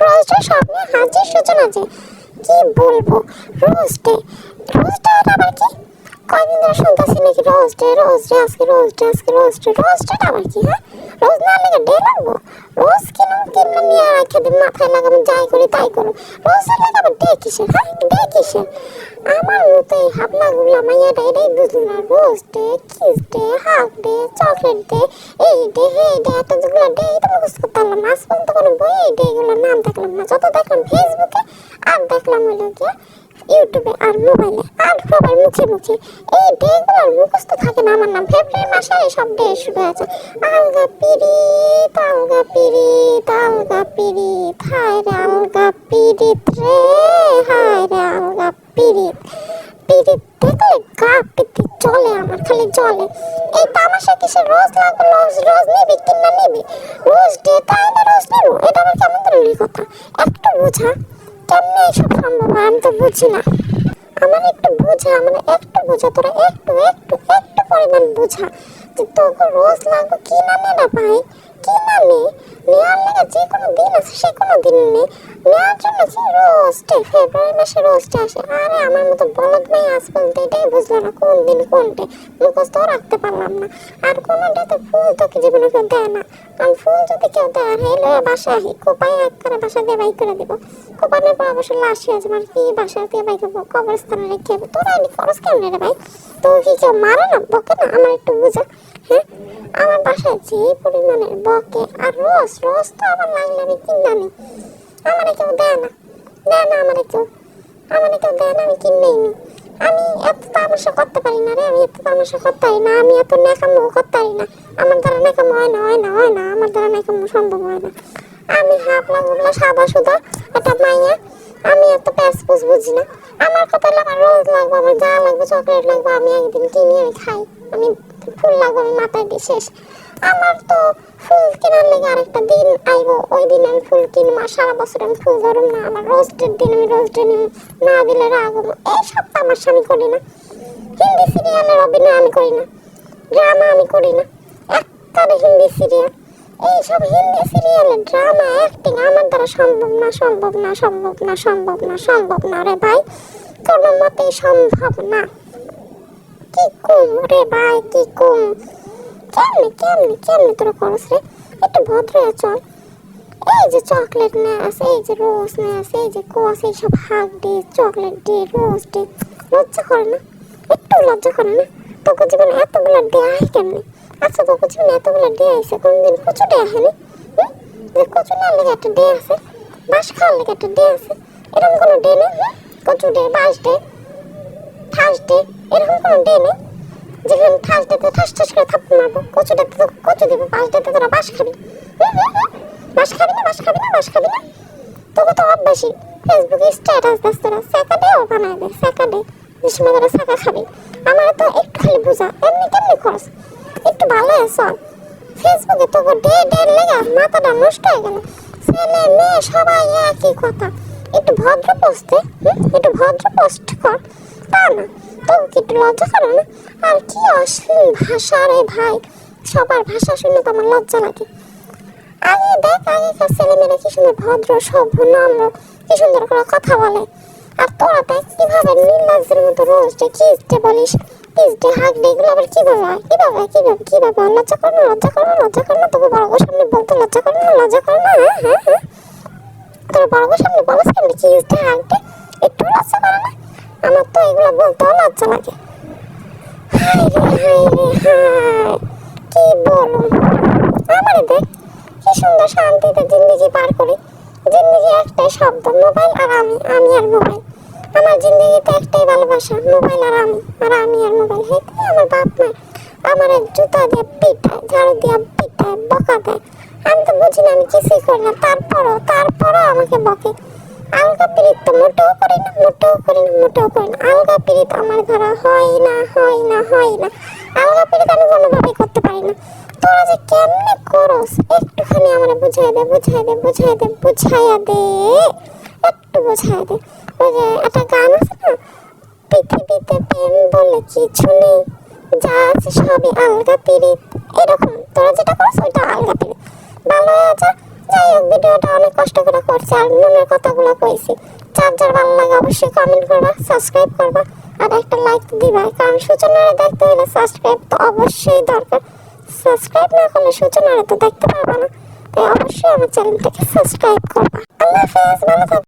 Rose day সব নিয়ে হাজির সূচনা যে কি বলব? রোজ ডে আবার কি? কয়দিন ধরে শুনতেছি নাকি রোজ ডে রোজ ডে, আজকে রোজ ডে, আজকে রোজ ডে রোজ ডে আবার কি হ্যাঁ? রোজ না লেগে ডে লাগবো? রোজ কিনুন কিনলে নিয়ে রেখে দিন মাথায় লাগাবো, যাই করি তাই করো। রোজ লেগে আবার ডে কিসের হ্যাঁ? ডে কিসের? আমার মতো এই হাবলা গুলা মাইয়াটা এটাই বুঝলো না, rose day, kiss day, half day, chocolate day, এই ডে, হে ডে, এত যেগুলো ডে এটা মুখস্থ করতে পারলাম আজ পর্যন্ত কোনো বই এই ডে গুলোর নাম দেখলাম না। যত দেখলাম ফেসবুকে আর দেখলাম হলো গিয়ে ইউটিউবে আর মোবাইলে, আর সবার মুখে মুখে এই ডেগুলোর মুখস্থ থাকে না আমার নাম। ফেব্রুয়ারি মাসে সব ডে শুরু হয়েছে। আলগা পিড়ি আলগা পিড়ি আলগা পিড়ি হায় রে আলগা পিরিত রে, হায় রে আলগা পিরিত পিরিত দেখলে গা পিতে চলে আমার, খালি চলে এই তামাশা কিসে? রোজ লাগবে রোজ রোজ নিবি, কিনা নিবি? রোজ ডে তাই না রোজ নেব। এটা আমার কেমন ধরনের কথা একটু বোঝা। কেমনে এসব সম্ভব? আমি তো বুঝি না। আমার একটু বোঝা মানে একটু বোঝা, তোরা একটু একটু একটু পরিমাণ বোঝা যে তোকে রোজ লাগবে কি নামে না ভাই কি নেওয়ার লেগে যে কোনো দিন আছে, সে কোনো দিন নেই। নেওয়ার জন্য যে রোজটে, ফেব্রুয়ারি মাসে রোজটে আসে। আরে, আমার মতো বলদ মেয়ে আজ বলতে এটাই বুঝলো না কোন দিন কোনটে। মুখস্থ রাখতে পারলাম না। আর কোনো ডেতে ফুল তোকে জীবনে কেউ দেয় না। কারণ ফুল যদি কেউ দেয়, আর হেলো বাসায় আহি কোপাই এক করে বাসা দিয়ে বাই করে দিব। কোপানোর পর অবশ্য লাশ হয়ে যাবে, আর কি বাসা দিয়ে বাই করব? কবরস্থানে রেখে তোরা খরচ কেমন রে ভাই? তো কি কেউ মারে না? বকে না? আমার একটু বোঝা। হ্যাঁ আমার বাসায় যে পরিমাণের বকে আর রোজ রোজ তো আমার লাগলে আমি কিনে নি আমার কেউ দেয় না দেয় না আমার কেউ। আমার কেউ দেয় না, আমি কিনেই নি আমি এত তামাশা করতে পারি না রে, আমি এত তামাশা করতে পারি না, আমি এত নেকামো করতে পারি না। আমার দ্বারা নেকামো হয় না হয় না হয় না, আমার দ্বারা নেকামো সম্ভব হয় না। আমি হাফলা গুবলা সাদা সুদা একটা মাইয়া, আমি এত প্যাস পুস বুঝি না। আমার কথা আমার রোজ লাগবে, আমার যা লাগবে, চকলেট লাগবে, আমি একদিন কিনে, আমি খাই। আমি ফুল লাগবে মাথায় দিয়ে শেষ। আমার তো ফুল কেনার লেগে আরেকটা দিন আইবো। ওই দিন আমি ফুল কিনবো আর সারা বছর আমি ফুল ধরুম না। আমার রোস্টের দিন, আমি রোজ ডে না দিলে রাগ হব এইসব তো আমার স্বামী করি না। হিন্দি সিরিয়ালের অভিনয় আমি করি না। ড্রামা আমি করি না। একটারে হিন্দি সিরিয়াল। এইসব হিন্দি সিরিয়ালের ড্রামা অ্যাক্টিং আমার দ্বারা সম্ভব না সম্ভব না সম্ভব না সম্ভব না সম্ভব না রে ভাই। কোনো মতেই সম্ভব না। কি কুম রে ভাই, কি কুম? কেমনে কেমনে কেমনে তোরা করস রে? একটু ভদ্র চল। এই যে চকলেট নেস এই যে রোজ নেস এই যে কোস এইসব hug day chocolate day rose day লজ্জা করে না? একটু লজ্জা করে না? তোকে জীবনে এতগুলো ডে আয় কেমনে? আচ্ছা তোকে জীবনে এতগুলো ডে আইসে কোনদিন কচু ডে আহেনি? যে কচু না লেগে একটা ডে আছে, বাঁশ খাওয়ার লেগে একটা ডে আছে, এরকম কোনো ডে নেই? কচু ডে বাঁশ ডে ঠাস ডে এরকম কোনো ডে নেই। যেখানে ঠাস ডেতে ঠাস ঠাস করে থাপ্পড় মারবো কচু ডেতে তো কচু দেবো বাঁশ তোরা বাঁশ খাবি। বাঁশ খাবি না বাঁশ খাবি না বাঁশ খাবি না। তোকে তো অভ্যাসী। ফেসবুকে স্ট্যাটাস দাস তোরা স্যাকা ডেও বানায় দে স্যাকা ডে যে সময় তোরা স্যাকা খাবি। আমার তো একটু খালি বোঝা, এমনি কেমনি খরচ একটু ভালো চল। ফেসবুকে তোকে ডে ডে লেগে মাথাটা নষ্ট হয়ে গেল। ছেলে, মেয়ে সবাই একই কথা। একটু ভদ্র পোস্টে একটু ভদ্র পোস্ট কর। তা না তোকে কি একটু লজ্জা করে না? আর কি অশ্লীল ভাষা রে ভাই? সবার ভাষা শুনে তো আমার লজ্জা লাগে। আগে দেখ, আগেকার ছেলেমেয়েরা কি সুন্দর ভদ্র, সভ্য, নম্র, কি সুন্দর করে কথা বলে। আর তোরা দেখ, কীভাবে নীলাজের মতো রোজ ডে কিস ডে বলিস, কিস ডে ডে এগুলো আবার কীভাবে কীভাবে? কীভাবে কীভাবে? লজ্জা করে না, লজ্জা করে না, লজ্জা করে না তোকে বড় সামনে বলতে লজ্জা করে না, লজ্জা করে না হ্যাঁ হ্যাঁ হ্যাঁ। তোর বড় সামনে বলিস কেন কিস ডে হাগ ডে একটু লজ্জা করে না আমার তো এগুলো লজ্জা লাগে। কি বলুন আমারে দেখ, কি সুন্দর শান্তিতে জিন্দগি পার করি। জিন্দগি একটাই শব্দ, মোবাইল আর আমি আমি আর মোবাইল। আমার জিন্দগিতে একটাই ভালোবাসা, মোবাইল আর আমি আর আমি আর মোবাইল। হেঁটে আমার বাপ মা, আমার এক জুতা দিয়ে পিটায় ঝাড়ু দিয়ে পিটায় বকা দেয়। আমি তো বুঝি না আমি কিছুই করি না, তারপরও তারপরও আমাকে বকে। আলগা পিরিত তো মোটেও করি না, মোটেও করি না, মোটেও করি না। আলগা পিরিত আমার দ্বারা হয় না হয় না হয় না। আলগা পিরিত আমি কোনোভাবেই করতে পারি না। তোরা যে কেমনে করস, একটুখানি আমার বুঝাই দে বুঝাই দে বুঝাই দে, বুঝাইয়া দে, একটু বুঝাই দে। ওই যে একটা গান আছে না, পৃথিবীতে প্রেম বলে কিছু নেই, যা আছে সবই আলগা পিরিত এরকম, তোরা যেটা করস, ওইটা আলগা পিরিত ভিডিওটা অনেক কষ্ট করে করছি আর মনের কথাগুলো কইছি। যার যার ভালো লাগে অবশ্যই কমেন্ট করবা সাবস্ক্রাইব করবা আর একটা লাইক দিবা। কারণ সূচনারা দেখতে হলে সাবস্ক্রাইব তো অবশ্যই দরকার। সাবস্ক্রাইব না করলে সূচনারা তো দেখতে পারবা না। তাই অবশ্যই আমার চ্যানেলটাকে সাবস্ক্রাইব করবা। আল্লাহ হাফেজ, ভালো